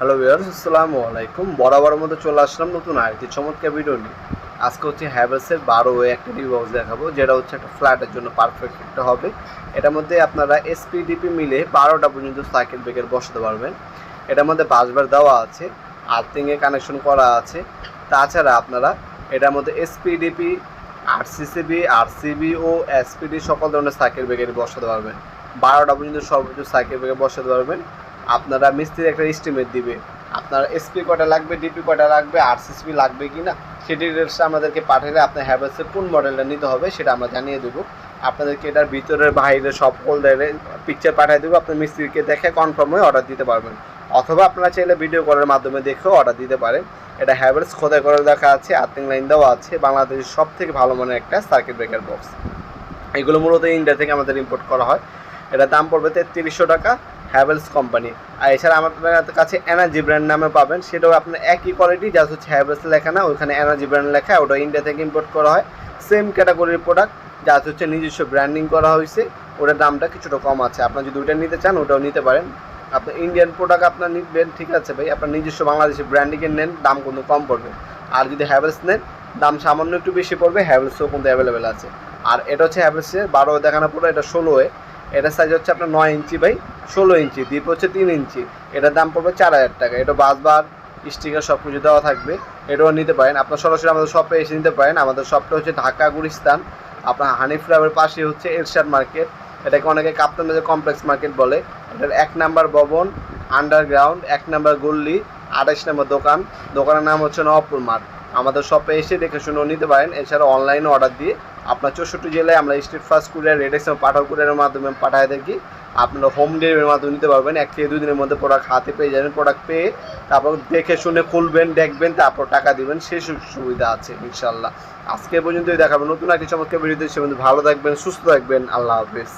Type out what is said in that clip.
Hello viewers আসসালামু আলাইকুম বরাবর মতো চলে আসলাম নতুন আরেকটি চমৎকার ভিডিও নিয়ে। আজকে হচ্ছে হ্যাভেলসের বারো ওয়ে একটা রিভিউ দেখাবো, যেটা হচ্ছে একটা ফ্ল্যাটের জন্য পারফেক্ট একটা হবে। এটার মধ্যে আপনারা এসপিডিপি মিলে বারোটা পর্যন্ত সাইকেল ব্রেকার বসাতে পারবেন। এটার মধ্যে বাসবার দেওয়া আছে আর্থিংয়ে কানেকশন করা আছে। তাছাড়া আপনারা এটার মধ্যে এসপিডিপি আরসিসিবি আরসিবি ও এসপিডি সকল ধরনের সাইকেল ব্রেকার বসাতে পারবেন। বারোটা পর্যন্ত সর্বোচ্চ সাইকেল ব্রেকার বসাতে পারবেন। আপনারা মিস্ত্রি একটা এস্টিমেট দিবে। আপনার এসপি কটা লাগবে ডিপি কটা লাগবে আরসিসপি লাগবে কি না সেই ডিটেলসটা আমাদেরকে পাঠালে আপনার হ্যাভেলসের কোন মডেলটা নিতে হবে সেটা আমরা জানিয়ে দেবো। আপনাদেরকে এটার ভিতরের বাইরে সব ফোল্ডারে পিকচার পাঠিয়ে দেবো আপনার মিস্ত্রিকে দেখে কনফার্ম হয়ে অর্ডার দিতে পারবেন। অথবা আপনারা চাইলে ভিডিও কলের মাধ্যমে দেখেও অর্ডার দিতে পারেন। এটা হ্যাভেলস খোদাই করে দেখা আছে, আর্থিং লাইন দেওয়া আছে, বাংলাদেশের সব থেকে ভালো মানের একটা সার্কিট ব্রেকার বক্স এগুলো মূলত ইন্ডিয়া থেকে আমাদের ইম্পোর্ট করা হয়। এটার দাম পড়বে তেত্রিশশো টাকা। হ্যাভেলস কোম্পানি আর এছাড়া আমাদের কাছে এনার্জি ব্র্যান্ড নামে পাবেন। সেটাও আপনার একই কোয়ালিটি যা হচ্ছে হ্যাভেলস লেখা না, ওইখানে এনার্জি ব্র্যান্ড লেখা, ওটা ইন্ডিয়া থেকে ইম্পোর্ট করা হয়। সেম ক্যাটাগরির প্রোডাক্ট যা হচ্ছে নিজস্ব ব্র্যান্ডিং করা হয়েছে। ওটার দামটা কিছুটা কম আছে। আপনার যদি ওইটা নিতে চান, ওটাও নিতে পারেন। আপনার ইন্ডিয়ান প্রোডাক্ট আপনার নিবেন, ঠিক আছে ভাই? আপনার নিজস্ব বাংলাদেশি ব্র্যান্ডিংয়ের নেন, দাম কিন্তু কম পড়বে। আর যদি হ্যাভেলস নেন, দাম সামান্য একটু বেশি পড়বে হ্যাভেলসও কিন্তু অ্যাভেলেবেল আছে। আর এটা হচ্ছে হ্যাভেলসের বারো দেখানোর পরে এটা ষোলোয় এটা সাইজ হচ্ছে আপনার নয় ইঞ্চি বাই ষোলো ইঞ্চি, দ্বীপ হচ্ছে তিন ইঞ্চি। এটার দাম পড়বে চার হাজার টাকা। এটা বাসবার স্টিকার সব কিছু দেওয়া থাকবে। এটাও নিতে পারেন। আপনার সরাসরি আমাদের শপে এসে নিতে পারেন। আমাদের শপটা হচ্ছে ঢাকা গুলিস্তান। আপনার হানিফ ক্লাবের পাশে হচ্ছে এরশাদ মার্কেট এটাকে অনেকে কাপ্তান বাজার কমপ্লেক্স মার্কেট বলে। এটার এক নাম্বার ভবন আন্ডারগ্রাউন্ড এক নাম্বার গল্লি আঠাশ নম্বর দোকান। দোকানের নাম হচ্ছে নবাবপুর মাঠ। আমাদের শপে এসে দেখে শুনেও নিতে পারেন। এছাড়া অনলাইনে অর্ডার দিয়ে আপনার চৌষট্টি জেলায় আমরা Steadfast courier RedX Pathao কুরিয়ারের মাধ্যমে পাঠায় থাকি। আপনারা হোম ডেলিভারির মাধ্যমে নিতে পারবেন। এক থেকে দুই দিনের মধ্যে প্রোডাক্ট হাতে পেয়ে যাবেন। প্রোডাক্ট পেয়ে তারপর দেখে শুনে খুলবেন, দেখবেন, তারপর টাকা দিবেন। সেই সুবিধা আছে ইনশাল্লাহ আজকে পর্যন্তই দেখাবেন নতুন একটি চমৎকার ভিডিওতে সে ভালো থাকবেন, সুস্থ থাকবেন। আল্লাহ হাফিজ।